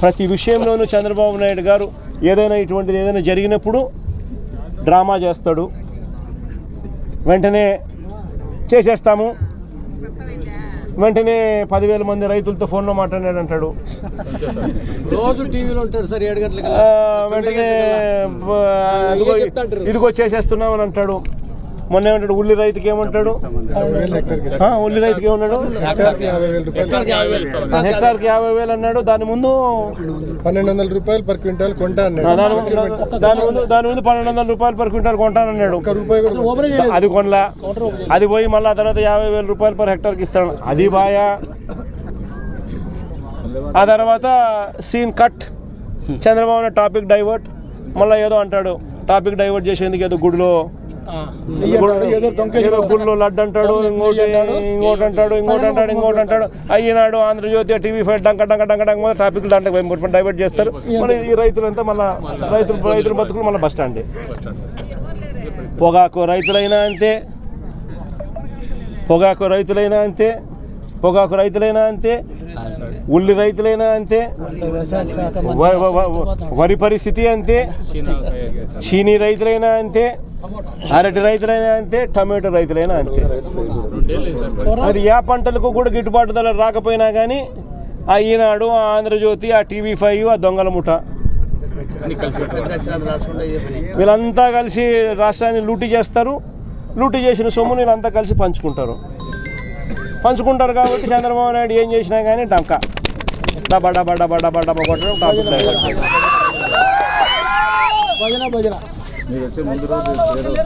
ప్రతి విషయంలోనూ చంద్రబాబు నాయుడు గారు ఏదైనా ఇటువంటిది ఏదైనా జరిగినప్పుడు డ్రామా చేస్తాడు. వెంటనే చేసేస్తాము. వెంటనే పదివేల మంది రైతులతో ఫోన్లో మాట్లాడాడు అంటాడు రోజు టీవీలో ఉంటాడు సార్ ఏడు గంటలకు వెంటనే ఇదిగో ఇదిగో చేసేస్తున్నాం అని అంటాడు. మొన్న ఏమంటాడు? ఉల్లి రైతుకి ఏమంటాడు? ఆ, ఉల్లి రైతుకి ఏమన్నాడు? హెక్టార్కి యాభై వేలు అన్నాడు. దాని ముందు పన్నెండు వందల రూపాయలు పర్ క్వింటాల్ కొంటా ఆ, అన్నాడు దాని ముందు దాని ముందు పన్నెండు వందల రూపాయలు పర్ క్వింటాల్ కొంటానన్నాడు అది కొనలా. అది పోయి మళ్ళీ తర్వాత యాభై వేల రూపాయలు పర్ హెక్టార్కి ఇస్తాడు. అది బాయా. ఆ తర్వాత scene cut. Chandrababu topic divert. మళ్ళీ ఏదో అంటాడు. టాపిక్ డైవర్ట్ చేసేందుకు ఏదో గుడిలో గుడిలో లడ్డు అంటాడు ఇంకోటి ఇంకోటి అంటాడు. ఇంకోటి అంటాడు ఇంకోటి అంటాడు అయినాడు ఆంధ్రజ్యోతి టీవీ ఫైవ్ డంక డంక డంక డంక టాపిక్ దాంట్లో డైవర్ట్ చేస్తారు. మరి ఈ రైతులంతా మళ్ళీ రైతులు రైతుల బతుకులు మళ్ళీ బస్ స్టాండ్. పొగాకు రైతులైనా అంతే. పొగాకు రైతులైనా అంతే. పొగాకు రైతులైనా అంతే ఉల్లి రైతులైనా అంతే వరి పరిస్థితి అంతే చీనీ రైతులైనా అంతే అరటి రైతులైనా అంతే టమాటో రైతులైనా అంతే. మరి ఏ పంటలకు కూడా గిట్టుబాటు ధర రాకపోయినా కానీ ఆ ఈనాడు ఆ ఆంధ్రజ్యోతి ఆ టీవీ ఫైవ్ ఆ దొంగల ముఠ. వీళ్ళంతా కలిసి రాష్ట్రాన్ని లూటీ చేస్తారు లూటీ చేసిన సొమ్ము వీళ్ళంతా కలిసి పంచుకుంటారు. పంచుకుంటారు కాబట్టి చంద్రబాబు నాయుడు ఏం చేసినా కానీ డంక. డబ్బా డబ్బా డబ్బా డబ్బా డబ్బా కొట్టడం. భజన భజన. మీరు వచ్చే ముందు రోజు ఏదో ఒకటి